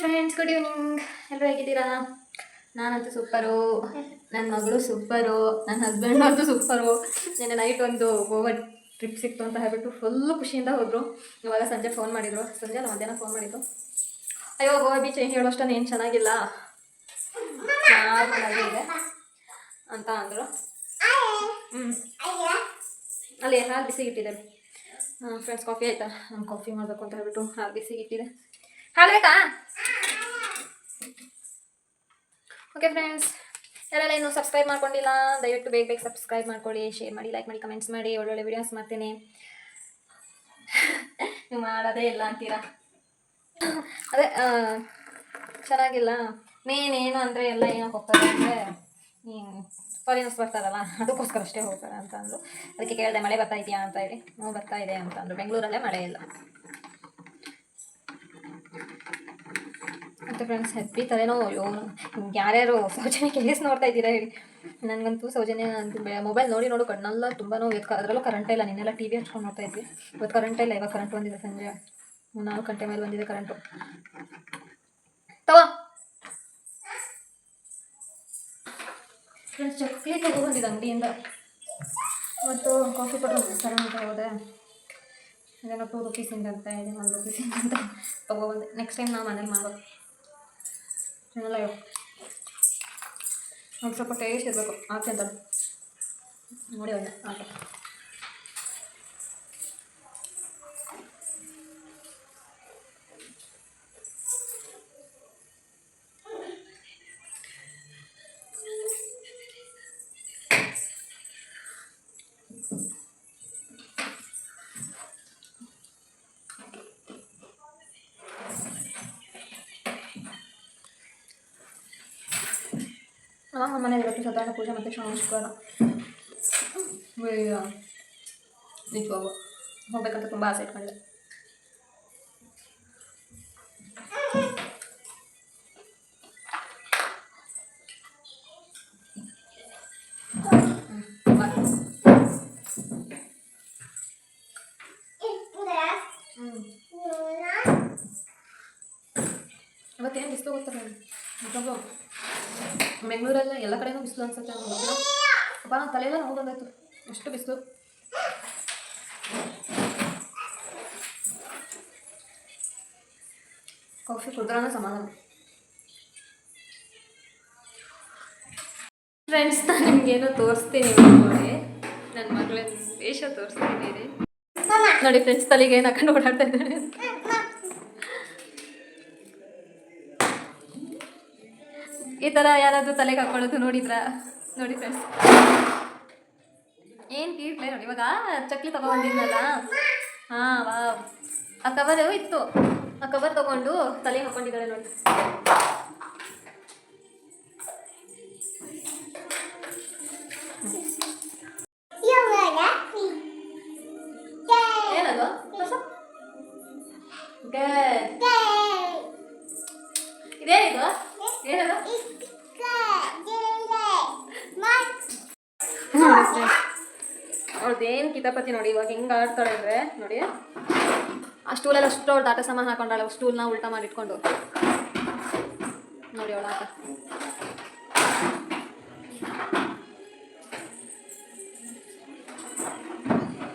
Friends good evening ಎಲ್ಲರೂ ಹೇಗಿದ್ದೀರಾ? ನಾನಂತೂ ಸೂಪರು ನನ್ನ ಮಗಳು ಸೂಪರು ನನ್ನ ಹಸ್ಬೆಂಡ್ ಅಂತೂ ಸೂಪರು ನಿನ್ನೆ ನೈಟ್ ಒಂದು ಗೋವಾ ಟ್ರಿಪ್ ಸಿಕ್ತು ಅಂತ ಹೇಳ್ಬಿಟ್ಟು ಫುಲ್ ಖುಷಿಯಿಂದ ಹೋದರು. ಇವಾಗ ಸಂಜೆ ಫೋನ್ ಮಾಡಿದರು. ಸಂಜೆ ಅಲ್ಲ, ಮಧ್ಯಾಹ್ನ ಫೋನ್ ಮಾಡಿದ್ರು ಅಯ್ಯೋ ಗೋವಾ ಬೀಚ್ ಏನು ಚೆನ್ನಾಗಿಲ್ಲ. ನಾರ್ಮಲ್ ಆಗಿ ಇದೆ ಅಂತ ಅಂದರು. ಹ್ಞೂ ಅಲ್ಲಿ ಹಾಲು ಬಿಸಿ ಇಟ್ಟಿದೆ ಹಾಂ ಫ್ರೆಂಡ್ಸ್ ಕಾಫಿ ಆಯಿತಾ? ನಾನು ಕಾಫಿ ಮಾಡಬೇಕು ಅಂತ ಹೇಳ್ಬಿಟ್ಟು ಹಾಲು ಬಿಸಿ ಇಟ್ಟಿದೆ ಹಾಲು ಬೇಕಾ ಓಕೆ ಫ್ರೆಂಡ್ಸ್ ಯಾರೆಲ್ಲ ಇನ್ನೂ ಸಬ್ಸ್ಕ್ರೈಬ್ ಮಾಡ್ಕೊಂಡಿಲ್ಲ, ದಯವಿಟ್ಟು ಬೇಗ ಬೇಗ ಸಬ್ಸ್ಕ್ರೈಬ್ ಮಾಡ್ಕೊಳ್ಳಿ ಶೇರ್ ಮಾಡಿ ಲೈಕ್ ಮಾಡಿ ಕಮೆಂಟ್ಸ್ ಮಾಡಿ, ಒಳ್ಳೊಳ್ಳೆ ವಿಡಿಯೋಸ್ ಮಾಡ್ತೀನಿ. ನೀವು ಮಾಡೋದೇ ಇಲ್ಲ ಅಂತೀರಾ? ಅದೇ ಚೆನ್ನಾಗಿಲ್ಲ. ಮೇನ್ ಏನು ಅಂದರೆ ಎಲ್ಲ ಏನಕ್ಕೆ ಹೋಗ್ತಾರೆ ಅಂದರೆ ಫಾರಿನರ್ಸ್ ಬರ್ತಾರಲ್ಲ, ಅದಕ್ಕೋಸ್ಕರ ಅಷ್ಟೇ ಹೋಗ್ತಾರೆ ಅಂತ ಅದಕ್ಕೆ ಕೇಳಿದೆ, ಮಳೆ ಬರ್ತಾ ಇದೆಯಾ ಅಂತ ಹೇಳಿ. ನೋವು ಬರ್ತಾ ಇದೆ ಬೆಂಗಳೂರಲ್ಲೇ ಮಳೆ ಇಲ್ಲ. ಮತ್ತು ಫ್ರೆಂಡ್ಸ್ ಹೆಪ್ಪಿ ತಲೆನೋ ಅಯ್ಯೋ ಯಾರ್ಯಾರು ಸೌಜನ್ಯ ಕೇಸ್ ನೋಡ್ತಾ ಇದ್ದೀರಾ ಹೇಳಿ. ನನಗಂತೂ ಸೌಜನ್ಯ ಅಂತ ಮೊಬೈಲ್ ನೋಡಿ ನೋಡು, ಕಣ್ಣೆಲ್ಲ ತುಂಬ ನೋವು ಇವತ್ತು ಅದರಲ್ಲೂ ಕರೆಂಟೇ ಇಲ್ಲ. ನಿನ್ನೆಲ್ಲ ಟಿ ವಿ ಹಚ್ಕೊಂಡು ನೋಡ್ತಾ ಇದ್ವಿ. ಇವತ್ತು ಕರೆಂಟೇ ಇಲ್ಲ, ಇವಾಗ ಕರೆಂಟ್ ಬಂದಿದೆ ಸಂಜೆ. ನಾಲ್ಕು ಗಂಟೆ ಮೇಲೆ ಬಂದಿದೆ ಕರೆಂಟು ತಗೋ. ಫ್ರೆಂಡ್ಸ್ ಚಕ್ಲಿ ತಗೊಂಡಿದ್ದೆ ಅಂಗಡಿಯಿಂದ. ಮತ್ತು ಕಾಫಿ ಪೌಡರ್ ಸರ ಅಂತ ಹೋದೆ. ಅದೇನೋ ಟೂ ರುಪೀಸಿಂದ ಅಂತ ಇದೆ ಒನ್ ರುಪೀಸಿಂದ ಅಂತ ತೊಗೊಬಂದೆ ನೆಕ್ಸ್ಟ್ ಟೈಮ್ ನಾವು ಮನೇಲಿ ಮಾಡೋದು ಚೆನ್ನಾಗಿಲ್ಲ ಒಂದು ಸ್ವಲ್ಪ ಟೇಸ್ಟ್ ಇರಬೇಕು. ಹಾಕಿ ಅಂತ ನೋಡಿ ಅವನ್ನ ಹಾಕಿ ನಮ್ಮ ಮನೇಲಿ ಇವತ್ತು ಸತ್ಯನಾರಾಯಣ ಪೂಜೆ ಮತ್ತು ಶ್ರಾವಣ ಶುಕ್ರವಾರ ಈಗ ನಿಜವಾಗು ಬಿಸಿಲು ಅನ್ಸುತ್ತೆ ಅಪ್ಪ, ನನ್ನ ತಲೆಯೆಲ್ಲ ನೋಡೋದಾಯ್ತು ಅಷ್ಟು ಬಿಸಿಲು. ಕಾಫಿ ಕುಡ್ದ್ರಾನ ಸಮಾಧಾನ. ಫ್ರೆಂಡ್ಸ್ ನಾನು ನಿಮ್ಗೇನೋ ತೋರಿಸ್ತೀನಿ ನೋಡಿ ನನ್ನ ಮಗಳ ವೇಷ ತೋರಿಸ್ತೀನಿ. ನೋಡಿ ಫ್ರೆಂಡ್ಸ್ ತಲೆಗೆ ಏನು ಹಾಕೊಂಡು ಓಡಾಡ್ತಾ ಇದ್ದಾಳೆ ಈ ಥರ ಯಾರಾದರೂ ತಲೆಗೆ ಹಾಕೊಳ್ಳೋದು ನೋಡಿದ್ರ? ನೋಡಿ ಫ್ರೆಂಡ್ಸ್ ಏನು ಕೀಟ್ಲೆ ನೋಡಿ ಇವಾಗ ಚಕ್ಲಿ ತಗೊಂಡಿದ್ನಲ್ಲ ಹಾಂ ವಾ ಆ ಕವರು ಇತ್ತು. ಆ ಕವರ್ ತಗೊಂಡು ತಲೆಗೆ ಹಾಕೊಂಡಿದ್ದಾಳೆ ನೋಡಿ. ಆಡ್ತಾಳೆ ಅಂದರೆ ನೋಡಿ. ಆ ಸ್ಟೂಲಲ್ಲಿ ಅಷ್ಟು ಅವ್ಳು ದಾಟ ಸಾಮಾನು ಹಾಕೊಂಡಾಳೆ ಸ್ಟೂಲ್ನ ಉಲ್ಟಾ ಮಾಡಿ ಇಟ್ಕೊಂಡು. ನೋಡಿ ಅವಳ ಆಟ.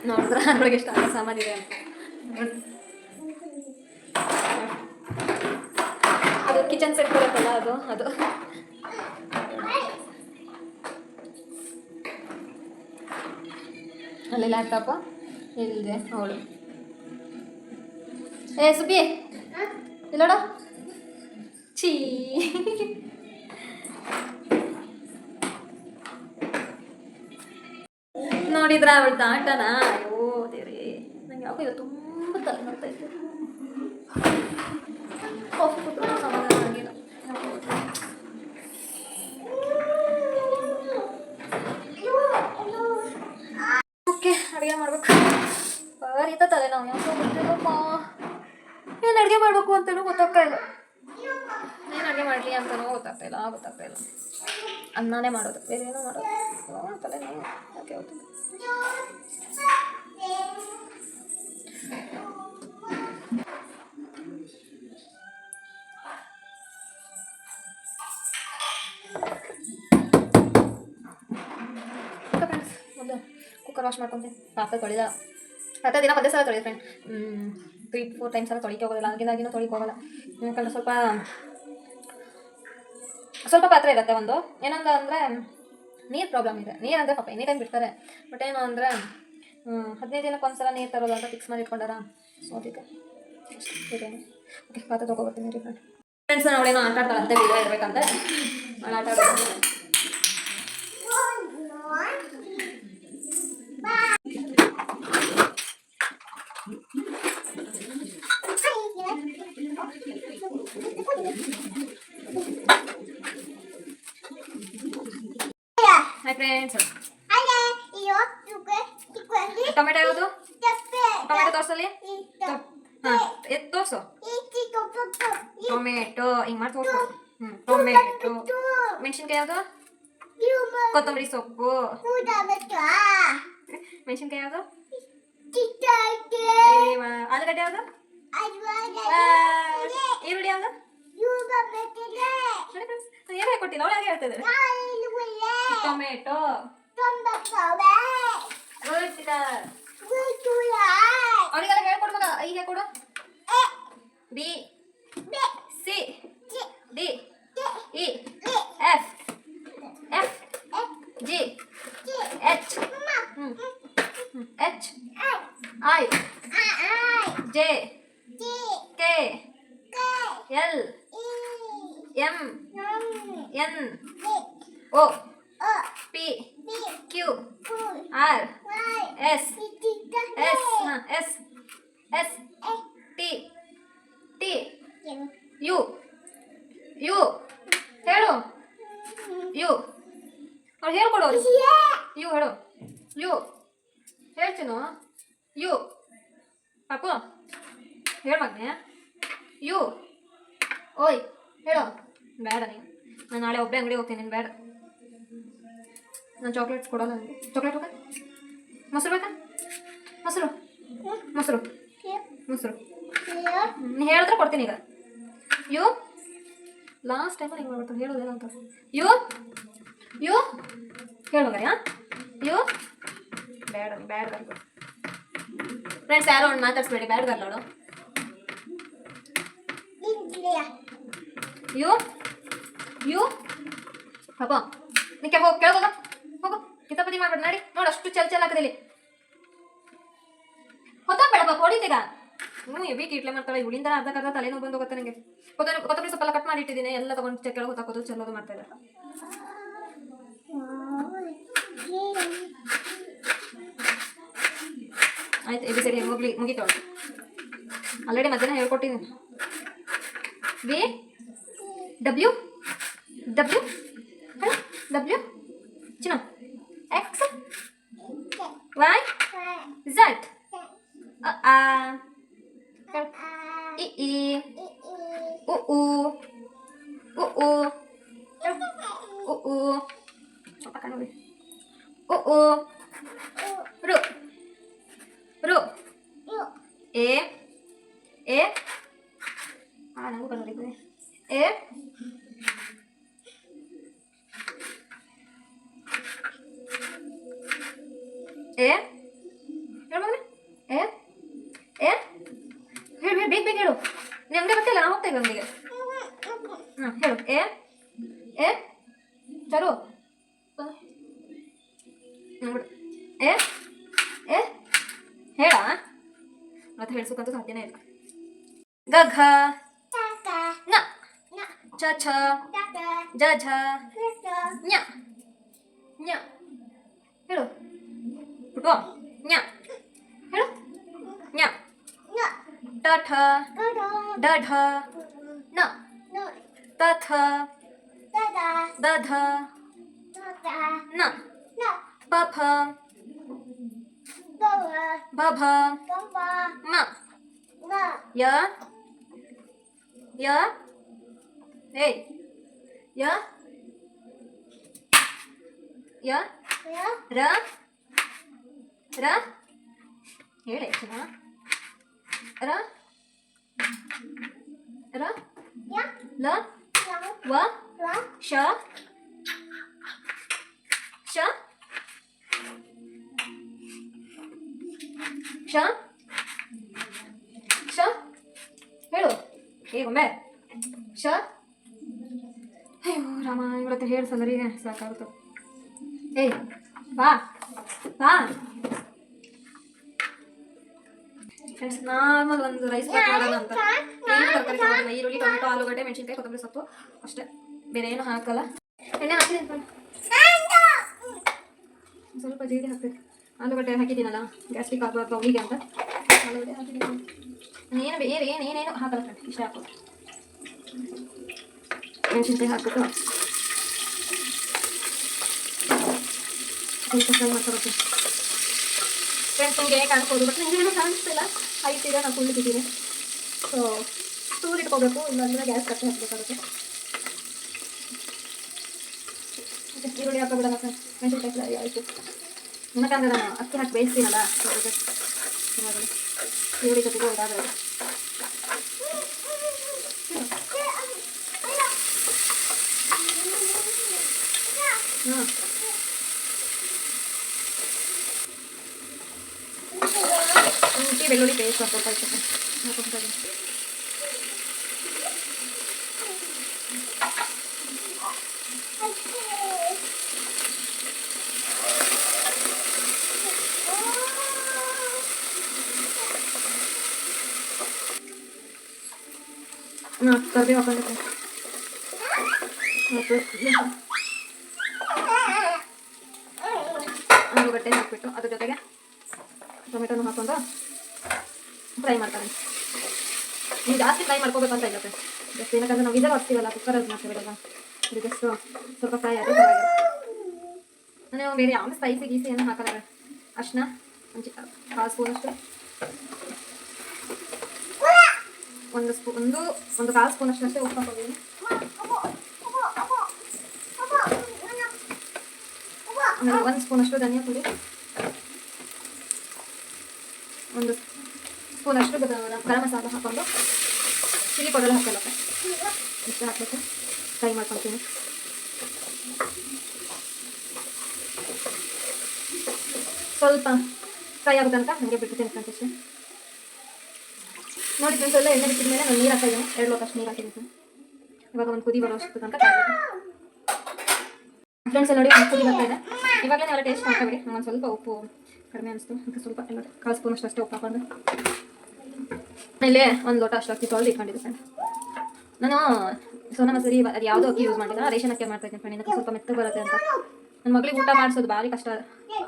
ನೋಡಿದ್ರೆ ಅದ್ರೊಳಗೆ ಎಷ್ಟು ಆಟ ಸಾಮಾನಿದೆ ಅಂತ. ಅದು ಕಿಚನ್ ಸೆಟ್ ಬರುತ್ತಲ್ಲ ಅದು ಅದು. ಅಲ್ಲಿ ಲ್ಯಾಪ್ಟಾಪ ಇಲ್ಲಿದೆ ಅವಳು. ಏ, ಸುಬ್ಬಿ. ಇಲ್ಲೋಡ. ಛೀ. ನೋಡಿದ್ರ ಅವಳ ದಾಟನ. ಅಯ್ಯೋ, ದೇವ್ರಿ. ನಂಗೆ ಯಾಕೋ ಇವತ್ತು ತುಂಬ ತಲೆ ನೋಡ್ತಾ ಇತ್ತು. ಕಾಫಿ ಕುಡಿದ್ರೆ ಸಮಾಧಾನ ಆಗಿಲ್ಲ. Levanta luego, tócalo. Nena, qué mal cliente, no, tócalo, tócalo. Andale malo, tócalo, malo. No, tócalo, no, okay, okay. Cooker wash ಮಾಡ್ಕೊಂತೀನಿ ಪಾತ್ರೆ ತೊಳಿದ ಪಾತ್ರೆ ದಿನ ಒಂದೇ ಸಲ ತೊಳಿದ ಫ್ರೆಂಡ್ ಹ್ಞೂ ತ್ರೀ ಫೋರ್ ಟೈಮ್ಸ್ ಎಲ್ಲ ತೊಳಿಕೆ ಹೋಗೋದಿಲ್ಲ. ಆಗಿನಾಗಿನೂ ತೊಳಿಕೆ ಹೋಗಲ್ಲ ಯಾಕಂದ್ರೆ ಸ್ವಲ್ಪ ಸ್ವಲ್ಪ ಪಾತ್ರೆ ಇರುತ್ತೆ ಒಂದು. ಏನಂತ ಅಂದರೆ ನೀರು ಪ್ರಾಬ್ಲಮ್ ಇದೆ. ನೀರು ಅಂದರೆ ಪಾಪ ಎನಿ ಟೈಮ್ ಬಿಡ್ತಾರೆ. ಬಟ್ ಏನು ಅಂದರೆ ಹದಿನೈದು ದಿನಕ್ಕೆ ಒಂದ್ಸಲ ನೀರು ತರೋದು ಅಂತ ಫಿಕ್ಸ್ ಮಾಡಿ ಇಟ್ಕೊಂಡಾರ ಸೊ ಅದಕ್ಕೆ ಓಕೆ ಪಾತ್ರೆ ತೊಗೊಬರ್ತೀನಿ ಫ್ರೆಂಡ್ಸ್ ಫ್ರೆಂಡ್ ಫ್ರೆಂಡ್ಸ್ ಅವಳೇನೋ ಆಟ ಆಡ್ತಾಳಂತೆ ವಿಡಿಯೋ ಇರಬೇಕಂತೆ. ಆಟ ಆಡ್ತಾಳೆ ಹಾಯ್ ಫ್ರೆಂಡ್ಸ್ ಟೊಮೆಟೊ ಯಾವುದು ಟೊಮೆಟೊ ತೋರ್ಸಲಿ ಹಾ. ಎದ್ದು ತೋರ್ಸು. ಟೊಮೆಟೊ. ಹಿಂಗ್ ಮಾಡಿ ತೋರ್ಸು. ಟೊಮೆಟೊ. ಮೆಣಸಿನ್ಕಾಯಿ ಯಾವ್ದು? ಕೊತ್ತಂಬರಿ ಸೊಪ್ಪು. ಮೆಣಸಿನ್ಕಾಯಿ ಯಾವ್ದು? ಆಲೂಗಡ್ಡೆ ಯಾವ್ದು? ಈರುಳ್ಳಿ ಯಾವುದು? ಏನು ಹೇಳ್ಕೊಟ್ಟಿಲ್ಲ ಅವಳು ಹಾಗೆ ಹೇಳ್ತಿದ್ದಾರೆ ಟೊಮೆಟೊ. ಗುಡ್ ಅವರಿಗೆಲ್ಲ ಹೇಳ್ಕೊಡು ಮಗ. ಈಗ ಕೊಡು ಬಿ. ಸಿ. ಡಿ. ಯು ಹೇಳು. ಯು. ಅವ್ರು ಹೇಳ್ಕೊಡು ಯು. ಹೇಳು. ಯು. ಹೇಳ್ತೀನು ಯು. ಪಾಪು. ಹೇಳು ಮಗನೆ. ಯು. ಓಯ್ ಹೇಳು. ಬೇಡ ನೀನು. ನಾನು ನಾಳೆ ಒಬ್ಬೇ ಅಂಗಡಿ ಹೋಗ್ತೀನಿ ನೀನು ಬೇಡ. ನಾನು ಚಾಕ್ಲೇಟ್ಸ್ ಕೊಡೋಲ್ಲ ನನಗೆ ಚಾಕ್ಲೇಟ್ ಹೋಗ. ಮೊಸರು ಬೇಕಾ? ಮೊಸರು. ಮೊಸರು. ಮೊಸರು. ನೀನು ಹೇಳಿದ್ರೆ ಕೊಡ್ತೀನಿ ಈಗ. ಯು. ಲಾಸ್ಟ್ ಟೈಮ್ ಹಿಂಗೆ ಮಾಡ್ತಾರೆ ಹೇಳೋದೇನಂತ ಯೋ ಯು ಮಗ ಯು? ಬೇಡ ಬ್ಯಾಡ್ ಗರ್ಲ್ ಫ್ರೆಂಡ್ಸ್ ಯಾರೋ ಒಂದು ಮಾತಾಡ್ಸ್ಬೇಡಿ ಬ್ಯಾಡ್ ಗರ್ಲ್ ಅವಳು ಯೋ ಯು. ಪಾಪ ನಿಕ್ಕೆ ಹೋಗಿ ಕೇಳ್ಬೋದ ಹೋಗು. ಕಿತಾಪತಿ ಮಾಡ್ಬೇಡ ನಡಿ. ನೋಡು ಅಷ್ಟು ಚಲ್ ಚಲ್ ಹಾಕದಿಲ್ಲಿ ಹೊತ್ತಾಗ್ಬೇಡ ಪಾಪ ಹೊಡಿತೀಗ? ಹ್ಞೂ ಎಬಿ ಕೀಟ್ಲೆ ಮಾಡ್ತಾಳೆ. ಇವಳಿಂದ ಅರ್ಧ ಅರ್ಧ ತಲೆನೋ ಬಂದು ಹೋಗುತ್ತೆ ನನಗೆ ಕೊತ್ತಂಬರಿ ಕೊತ್ತಂಬರಿ ಸೊಪ್ಪೆಲ್ಲ ಕಟ್ ಮಾಡಿ ಇಟ್ಟಿದ್ದೀನಿ ಎಲ್ಲ ತಗೊಂಡು ಕೆಳಗೆ ತಕ್ಕೋದು ಚೆಲ್ಲೋದು ಮಾಡ್ತಾ ಇದ್ದಾರೆ. ಆಯ್ತು ಎಬಿ ಸರಿ ಹೋಗ್ಲಿ, ಮುಗೀತು ಆಲ್ರೆಡಿ ಮಧ್ಯಾಹ್ನ ಹೇಳ್ಕೊಟ್ಟಿದ್ದೀನಿ. B W W W ru ru e ಹೇಳ ಮತ್ತೆ ಹೇಳ್ಸೋಕ್ಕಂತೂ ಸಾಧ್ಯನೇ ಇಲ್ಲ ಗ ಘ ನ ಚ ಛ ಜ ಝ ಞ ಞ ಹೇಳು ಪುಟು ಞ ಹೇಳು ಞ ಟ ಠ ಡ ಢ ನ ತ ಥ ದ ಧ ನ ಪ ಫ ಭ ಭ ಮ ಯ ಯ ಏ ಯ ಯ ರ ರ ಹೇಳಿ ಚಿನ್ನ ರ ರ ಲ ವ ಶ ಶ ಶ? ಶ? ಹೇಳು. ಏ ಒಮ್ಮೆ ಶ? ಅಯ್ಯೋ ರಾಮ ಇವತ್ತು ಹೇಳು ಸಲರಿಗೆ ಸಾಕಾಗುತ್ತೆ ಏಯ್ ಬಾ ಬಾ. ಫ್ರೆಂಡ್ಸ್ ನಾರ್ಮಲ್ ಒಂದು ರೈಸ್ ಮಾಡೋಣ ಅಂತ. ಏನು ತರಕಾರಿ ತಗೊಂಡಿಲ್ಲ ಈರುಳ್ಳಿ ಟೊಮೆಟೊ ಆಲೂಗಡ್ಡೆ ಮೆಣಸಿನ್ಕಾಯಿ ಕೊತ್ತಂಬರಿ ಸೊಪ್ಪು. ಅಷ್ಟೇ. ಬೇರೆ ಏನು ಹಾಕಲ್ಲ. ಎಣ್ಣೆ ಹಾಕಿದೆ ಅಂತ ಸ್ವಲ್ಪ ಜೀರಿಗೆ ಹಾಕ್ಬೇಕು. ಆಲೂಗಡ್ಡೆ ಹಾಕಿದ್ದೀನಲ್ಲ ಗ್ಯಾಸ್ಟ್ರಿಕ್ ಆಗಬಾರ್ದು ಅವಳಿಗೆ ಅಂತ. ಆಲೂಗಡ್ಡೆ ಹಾಕಿದ್ದೀನಿ ಏನು ಬೇರೆ ಏನು ಏನೇನು ಹಾಕಲ್ಲ ಫ್ರೆಂಡ್ ಇಷ್ಟ ಹಾಕೋದು ಮೆಣಸಿನ್ಕಾಯಿ ಹಾಕ್ಬಿಟ್ಟು. ಫ್ರೆಂಡ್ಸ್ ನಿಮಗೆ ಕಾಣಿಸ್ಬೋದು ಬಟ್ ನಿಮಗೆ ಕಾಣಿಸ್ತಿಲ್ಲ. ಹೈಟ್ ಇದೆ, ನಾನು ಕುಳ್ಳಿದ್ದೀನಿ ಸೊ ಟೂರ್ ಇಟ್ಕೋಬೇಕು, ಇಲ್ಲಾಂದರೆ ಗ್ಯಾಸ್ ಕಟ್ಟೆ ಹಾಕಬೇಕಾಗುತ್ತೆ ಈರುಳ್ಳಿ ಹಾಕೋಬಿಡೋಣ ಫ್ರೆಂಡ್ಸ್ ಮೆಣಸಿನ್ಕಾಯಿ ಫ್ರೈ ಆಯಿತು. ಯಾಕಂದರೆ ನಾನು ಅಕ್ಕಿ ಹಾಕಿ ಬೇಯಿಸ್ತೀನಲ್ಲ ಸೊ ಅದಕ್ಕೆ ಇವಾಗ ಈರುಳ್ಳಿ ಜೊತೆಗೆ ಇದಾದರೆ ಹಾಂ ಶುಂಠಿ ಬೆಳ್ಳುಳ್ಳಿ ಪೇಸ್ಟ್ ಹಾಕ್ಕೊಳ್ತಾ ಇತ್ತು ಹಾಕ್ಕೊಳ್ತಾ ಇದ್ದೀನಿ ಕರ್ಬೇವು ಹಾಕೊಂಡಿದ್ದೆ ಆಲೂಗಡ್ಡೆ ಹಾಕಿಬಿಟ್ಟು ಅದ್ರ ಜೊತೆಗೆ ಟೊಮೆಟೊನು ಹಾಕೊಂಡು ಫ್ರೈ ಮಾಡ್ತಾರೆ ನೀವು ಜಾಸ್ತಿ ಫ್ರೈ ಮಾಡ್ಕೋಬೇಕಂತ ಇಲ್ಲ ಜಸ್ಟ್ ಏನಕ್ಕಂದ್ರೆ ನಾವು ಇದೆಲ್ಲ ಹಾಕ್ತೀವಲ್ಲ ಅದು ಮಾಡ್ತೀವಲ್ಲ ಇದು ಜಸ್ಟ್ ಸ್ವಲ್ಪ ಫ್ರೈ ಆದರೆ ನಾನು ಬೇರೆ ಯಾವ ಸ್ಪೈಸಿ ಗೀಸಿ ಏನು ಹಾಕಲ್ಲ ಅಷ್ಟನ್ನ ಒಂದು ಕಾಲು ಸ್ಪೂನ್ ಅಷ್ಟು ಒಂದು ಸ್ಪೂ, ಒಂದು ಒಂದು ಕಾಲು ಸ್ಪೂನ್ ಅಷ್ಟು ಉಪ್ಪು ಹಾಕೊಂಡಿದ್ದೀನಿ ಆಮೇಲೆ ಒಂದು ಸ್ಪೂನ್ ಅಷ್ಟು ಧನಿಯಾ ಪುಡಿ. ಒಂದು ಸ್ಪೂನ್ ಅಷ್ಟು ಗರ- ಮಸಾಲ ಹಾಕೊಂಡು ಚಿಲ್ಲಿ ಪೌಡರ್ ಹಾಕಲ್ಲ ಇಷ್ಟು ಹಾಕ್ಬೇಕು ಫ್ರೈ ಮಾಡ್ಕೊತೀನಿ ಸ್ವಲ್ಪ ಫ್ರೈ ಆಗೋ ತನಕ ಹಾಗೆ ಫ್ರೆಂಡ್ಸ್ ಅಷ್ಟೇ. ನೋಡಿ ಫ್ರೆಂಡ್ಸ್ ಎಲ್ಲ, ಎಣ್ಣೆ ಬಿಟ್ಟಿದ ಮೇಲೆ ನಾನು ನೀರು ಹಾಕಿದ್ದೀನಿ ಎರಡು ಲೋಟ ಅಷ್ಟು ನೀರು ಹಾಕಿದ್ದೀನಿ ಇವಾಗ ಒಂದು ಕುದಿ ಬರೋ ಅಷ್ಟು ತನಕ ಫ್ರೆಂಡ್ಸ್ ನೋಡಿ, ಒಂದು ಕುದಿ ಬರ್ತಾ ಇದೆ. ಇವಾಗಲೇ ನಾವು ಟೇಸ್ಟ್ ಮಾಡ್ಕೊಬಿಡಿ ಒಂದು ಸ್ವಲ್ಪ ಉಪ್ಪು ಕಡಿಮೆ ಅನಿಸ್ತು. ಅಂತ ಸ್ವಲ್ಪ ಎಲ್ಲ ಕಾಲು ಸ್ಪೂನ್ ಅಷ್ಟು ಅಷ್ಟೇ ಉಪ್ಪು ಹಾಕೊಂಡು. ಆಮೇಲೆ ಒಂದು ಲೋಟ ಅಷ್ಟು ಅಕ್ಕಿ ತೊಳೆದು ಇಟ್ಕೊಂಡಿದ್ದೆ ಫ್ರೆಂಡ್ ನಾನು ಸೋನಾ ಮಸೂರಿ ಅದು ಯಾವುದೋ ಅಕ್ಕಿ ಯೂಸ್ ಮಾಡಿಲ್ಲ ರೇಷನ್ ಅಕ್ಕಿ ಮಾಡ್ತಾ ಇದ್ದೀನಿ ಫ್ರೆಂಡ್ ಸ್ವಲ್ಪ ಮೆತ್ತಗೆ ಬರುತ್ತೆ ಅಂತ. ನನ್ನ ಮಗಳಿಗೆ ಊಟ ಮಾಡಿಸೋದು ಭಾರಿ ಕಷ್ಟ.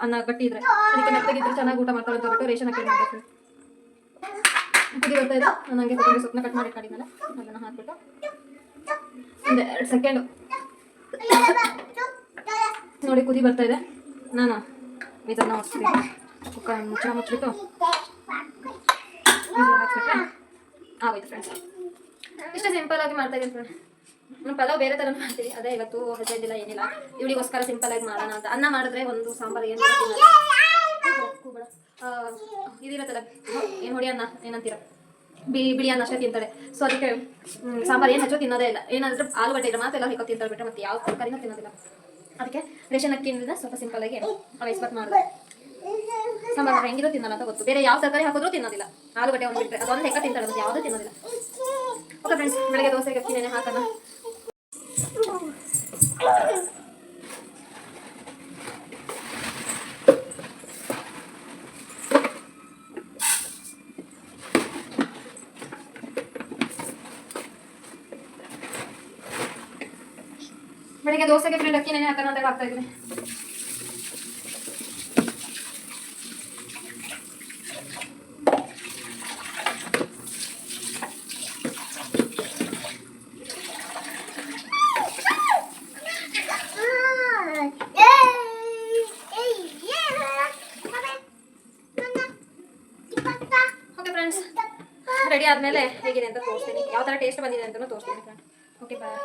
ಅನ್ನ ಗಟ್ಟಿ ಇದ್ರೆ. ಅದಕ್ಕೆ ಮೆತ್ತಗಿದ್ರೆ ಚೆನ್ನಾಗಿ ಊಟ ಮಾಡ್ತಾರೆ ಅಂತ ಬಿಟ್ಟು ರೇಷನ್ ಅಕ್ಕಿ ಮಾಡಬೇಕು ಕುದಿ ಬರ್ತಾ ಇದೆ ನಾನು ಹಂಗೆ ಸೊಪ್ಪನ್ನ ಕಟ್ ಮಾಡಿ ಇಟ್ಕೊಂಡಿದ್ದೆನಲ್ಲ ಅದನ್ನು ಹಾಕ್ಬಿಟ್ಟು. ಒಂದು ಎರಡು ಸೆಕೆಂಡು ನೋಡಿ ಕುದಿ ಬರ್ತಾ ಇದೆ. ನಾನು ಇದನ್ನು ಹೊಡ್ಸ್ತೀನಿ ಕುಕ್ಕರ್ ಮುಚ್ಚಳ ಮುಚ್ಚಿಬಿಟ್ಟು ಆ ಆಗೋಯ್ತು ಫ್ರೆಂಡ್ಸ್ ಇಷ್ಟು ಸಿಂಪಲ್ ಆಗಿ ಮಾಡ್ತಾ ಇದ್ದೀನಿ ಫ್ರೆಂಡ್ ನಾನು ಪಲಾವ್ ಬೇರೆ ಥರ ಮಾಡ್ತೀವಿ ಅದೇ ಇವತ್ತು ಹದಿನೈದಿಲ್ಲ ಏನಿಲ್ಲ. ಇವಳಿಗೋಸ್ಕರ ಸಿಂಪಲ್ ಆಗಿ ಮಾಡೋಣ ಅಂತ. ಅನ್ನ ಮಾಡಿದ್ರೆ ಒಂದು ಸಾಂಬಾರು ಏನು ಇದಿರತ್ತಲ್ಲ. ಏನು ಹೊಡಿ ಅನ್ನ? ಏನಂತೀರ? ಬಿಳಿ ಬಿಳಿ ಅನ್ನ ಅಷ್ಟೇ ತಿಂತಾರೆ. ಸೊ ಅದಕ್ಕೆ ಸಾಂಬಾರು ಏನು ಹೆಚ್ಚು ತಿನ್ನೋದೇ ಇಲ್ಲ. ಏನಂದ್ರೆ ಆಲೂಗಡ್ಡೆ ಇದ್ರೆ ಮಾತ್ರ ಎಲ್ಲ ಹೇಗೋ ತಿಂತಾರೆ ಬಿಟ್ಟರೆ ಮತ್ತೆ ಯಾವ ತರಕಾರಿನೂ ತಿನ್ನೋದಿಲ್ಲ. ಅದಕ್ಕೆ ರೇಷನ್ ಅಕ್ಕಿಯಿಂದ ಸ್ವಲ್ಪ ಸಿಂಪಲ್ ಆಗಿ ರೈಸ್ ಮಾಡಿದೆ. ಸಾಂಬಾರು ಹೆಂಗಿದ್ರು ತಿನ್ನಲ್ಲ ಅಂತ ಗೊತ್ತು. ಬೇರೆ ಯಾವ ತರಕಾರಿ ಹಾಕಿದ್ರು ತಿನ್ನೋದಿಲ್ಲ. ಆಲೂಗಡ್ಡೆ ಒಂದು ಬಿಟ್ಟರೆ ಅದೊಂದು ಹೆಕ್ಕ ತಿಂತಾಳೆ ಮತ್ತೆ ಯಾವುದೂ ತಿನ್ನೋದಿಲ್ಲ. ಓಕೆ ಫ್ರೆಂಡ್ಸ್ ಬೆಳಗ್ಗೆ ದೋಸೆಗೆ ಅಕ್ಕಿ ನೆನೆ ಹಾಕೋಣ ಬೆಳಗ್ಗೆ ದೋಸೆಗೆ ಫ್ರೆಂಡ್ ಅಕ್ಕಿ ಅಂತ ಫ್ರೆಂಡ್ಸ್ ರೆಡಿ ಆದಮೇಲೆ ಹೇಗಿದೆ ಅಂತ ತೋರಿಸ್ತೀನಿ. ಯಾವ ತರ ಟೇಸ್ಟ್ ಬಂದಿದೆ ಅಂತಲೂ ತೋರಿಸ್ತೀನಿ ಓಕೆ ಬಾಯ್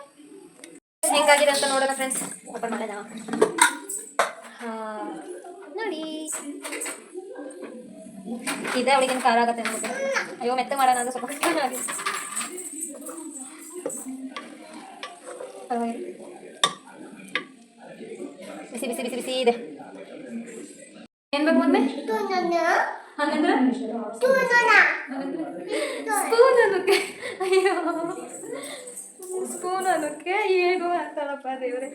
ಹೆಂಗಾಗಿದೆ ಅಂತ ನೋಡೋಣ ಫ್ರೆಂಡ್ಸ್ ಓಪನ್ ಮಾಡೋಣ ನೋಡಿ. ಇದೆ ಅವಳಿಗೆ ಖಾರ ಆಗತ್ತೆ ಅನ್ಸುತ್ತೆ ಅಯ್ಯೋ, ಮೆತ್ತ ಮಾಡೋಣ ಅಂತ ಸ್ವಲ್ಪ ಕಷ್ಟ ಆಗಿ ಬಿಸಿ ಬಿಸಿ ಬಿಸಿ ಬಿಸಿ ಇದೆ. ಏನು ಬೇಕು ಮುಂದೆ ಹಂಗಂದ್ರೆ ಸ್ಪೂನ್ ಅನ್ನಕ್ಕೆ ಅಯ್ಯೋ. ಸ್ಪೂನ್ ಅನ್ನಕ್ಕೆ ಹೇಗೋ ಅಂತಾಳಪ್ಪ ದೇವ್ರೆ.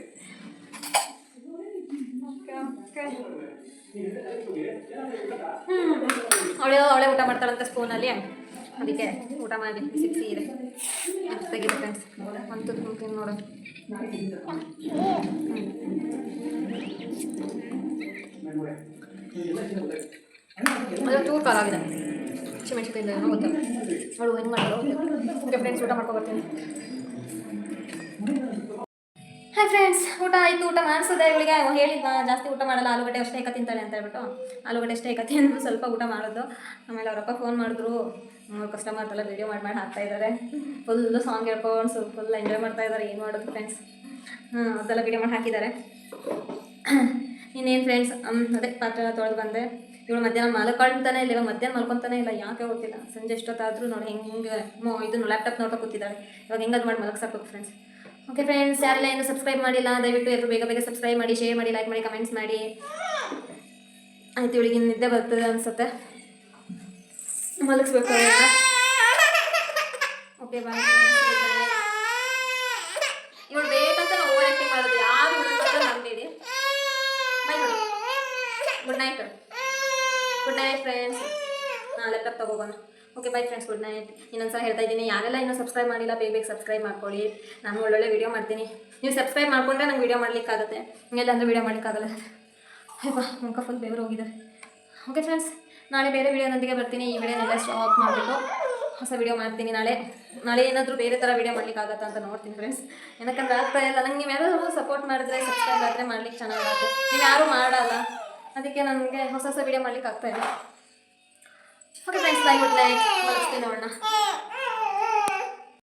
ಅವಳೆ ಅವಳೆ ಊಟ ಮಾಡ್ತಾಳಂತ ಸ್ಪೂನಲ್ಲಿ. ಅದಕ್ಕೆ ಊಟ ಮಾಡಿ ಬಿಸಿ ಇದೆ. ತೆಗಿದೆ ಫ್ರೆಂಡ್ಸ್ ಒಂದು ತಿಂತೀನಿ ನೋಡು. ಅದು ಚೂರು ಖಾರ ಆಗಿದೆ. ಹಸಿಮೆಣ್ಸಿಕಾಯಿಂದ ಏನೋ ಗೊತ್ತಿಲ್ಲ. ಅವಳು ಹೆಂಗೆ ಮಾಡೋದು ಓಕೆ ಫ್ರೆಂಡ್ಸ್ ಊಟ ಮಾಡ್ಕೊ ಬರ್ತೀನಿ. ಹಾಯ್ ಫ್ರೆಂಡ್ಸ್ ಊಟ ಆಯಿತು, ಊಟ ಮಾಡಿಸಿದೆ ಇವಳಿಗೆ. ಹೇಳಿದ್ದ ಜಾಸ್ತಿ ಊಟ ಮಾಡಲ್ಲ, ಆಲೂಗಡ್ಡೆ ಅಷ್ಟೇ ಏಕ ತಿಂತಾಳೆ ಅಂತ ಹೇಳ್ಬಿಟ್ಟು. ಆಲೂಗಡ್ಡೆ ಅಷ್ಟೇ ಏಕ ತಿಂದು ಸ್ವಲ್ಪ ಊಟ ಮಾಡೋದು. ಆಮೇಲೆ ಅವರಪ್ಪ ಫೋನ್ ಮಾಡಿದ್ರು. ಕಸ್ಟಮರ್ಸ್ ಎಲ್ಲ ವೀಡಿಯೋ ಮಾಡಿ ಮಾಡಿ ಹಾಕ್ತಾ ಇದ್ದಾರೆ ಫುಲ್ಲು ಸಾಂಗ್ ಹೇಳ್ಕೊಂಡು ಸ್ವಲ್ಪ ಫುಲ್ ಎಂಜಾಯ್ ಮಾಡ್ತಾ ಇದ್ದಾರೆ ಏನು ಮಾಡೋದು ಫ್ರೆಂಡ್ಸ್ ಹಾಂ ಅದೆಲ್ಲ ವೀಡಿಯೋ ಮಾಡಿ ಹಾಕಿದ್ದಾರೆ. ಇನ್ನೇನು ಫ್ರೆಂಡ್ಸ್ ಅದೇ ಪಾತ್ರೆ ತೊಳೆದು ಬಂದೆ. ಇವಳು ಮಧ್ಯಾಹ್ನ ಮಲ್ಕೊಳ್ತಾನೆ ಇಲ್ಲ ಮಧ್ಯಾಹ್ನ ಮಲ್ಕೊತಾನೆ ಇಲ್ಲ, ಯಾಕೆ ಗೊತ್ತಿಲ್ಲ. ಸಂಜೆ ಎಷ್ಟೊತ್ತಾದರೂ ನೋಡಿ, ಹೆಂಗೆ, ಹಿಂಗೆ ಇದು ಇದನ್ನು ಲ್ಯಾಪ್ಟಾಪ್ ನೋಡ್ತಾ ಕೂತಿದ್ದಾಳೆ. ಇವಾಗ ಹೆಂಗದು ಮಾಡಿ ಮಲಗ್ಸಾಕು ಫ್ರೆಂಡ್ಸ್ ಓಕೆ ಫ್ರೆಂಡ್ಸ್ ಯಾರೆಲ್ಲ ಏನು ಸಬ್ಸ್ಕ್ರೈಬ್ ಮಾಡಿಲ್ಲ, ದಯವಿಟ್ಟು ಎಲ್ಲರೂ ಬೇಗ ಬೇಗ ಸಬ್ಸ್ಕ್ರೈಬ್ ಮಾಡಿ ಶೇರ್ ಮಾಡಿ ಲೈಕ್ ಮಾಡಿ ಕಮೆಂಟ್ಸ್ ಮಾಡಿ. ಆಯ್ತು, ಇವಳಿಗೆ ನಿದ್ದೆ ಬರ್ತದೆ ಅನ್ಸುತ್ತೆ. ಮಲಗಿಸ್ಬೇಕು ಓಕೆ ಬಾಯ್ ನಾವು bye good night good night friends ಹಾಂ laptop ತಗೋಬೋಣ okay bye friends good night ಇನ್ನೊಂದ್ಸಲ ಹೇಳ್ತಾ ಇದ್ದೀನಿ. ಯಾರೆಲ್ಲ ಇನ್ನೂ ಸಬ್ಸ್ಕ್ರೈಬ್ ಮಾಡಿಲ್ಲ, ಬೇಗ ಬೇಗ ಸಬ್ಸ್ಕ್ರೈಬ್ ಮಾಡ್ಕೊಳ್ಳಿ. ನಾನು ಒಳ್ಳೊಳ್ಳೆ ವೀಡಿಯೋ ಮಾಡ್ತೀನಿ. ನೀವು ಸಬ್ಸ್ಕ್ರೈಬ್ ಮಾಡ್ಕೊಂಡ್ರೆ ನಂಗೆ ವೀಡಿಯೋ ಮಾಡ್ಲಿಕ್ಕಾಗುತ್ತೆ. ಹಿಂಗೆಲ್ಲ ಅಂದರೆ ವೀಡಿಯೋ ಮಾಡ್ಲಿಕ್ಕಾಗಲ್ಲ. ಅಯ್ಯಪ್ಪ ಮುಖ ಫುಲ್ ಬೇವರು ಹೋಗಿದ್ದಾರೆ. ಓಕೆ ಫ್ರೆಂಡ್ಸ್ ನಾಳೆ ಬೇರೆ ವೀಡಿಯೋನೊಂದಿಗೆ ಬರ್ತೀನಿ. ಈ ವಿಡಿಯೋನೆಲ್ಲ ಸ್ಟಾಪ್ ಮಾಡಿಬಿಟ್ಟು ಹೊಸ ವೀಡಿಯೋ ಮಾಡ್ತೀನಿ ನಾಳೆ. ನಾಳೆ ಏನಾದರೂ ಬೇರೆ ಥರ ವೀಡಿಯೋ ಮಾಡ್ಲಿಕ್ಕಾಗತ್ತಾ ಅಂತ ನೋಡ್ತೀನಿ ಫ್ರೆಂಡ್ಸ್ ಏನಕ್ಕಂದ್ರೆ ಆಗ್ತಾ ಇಲ್ಲ. ನಂಗೆ ನೀವು ಯಾರಾದರೂ ಸಪೋರ್ಟ್ ಮಾಡಿದ್ರೆ ಸಬ್ಸ್ಕ್ರೈಬ್ ಆದರೆ ಮಾಡ್ಲಿಕ್ಕೆ ಚೆನ್ನಾಗಾಗುತ್ತೆ ನೀವು ಯಾರೂ ಮಾಡಲ್ಲ. ಅದಕ್ಕೆ ನನಗೆ ಹೊಸ ಹೊಸ ವೀಡಿಯೋ ಮಾಡ್ಲಿಕ್ಕೆ ಆಗ್ತಾ ಇಲ್ಲ. Okay friends bye good night ಮಲಗಿಸ್ತೀನಿ ನೋಡೋಣ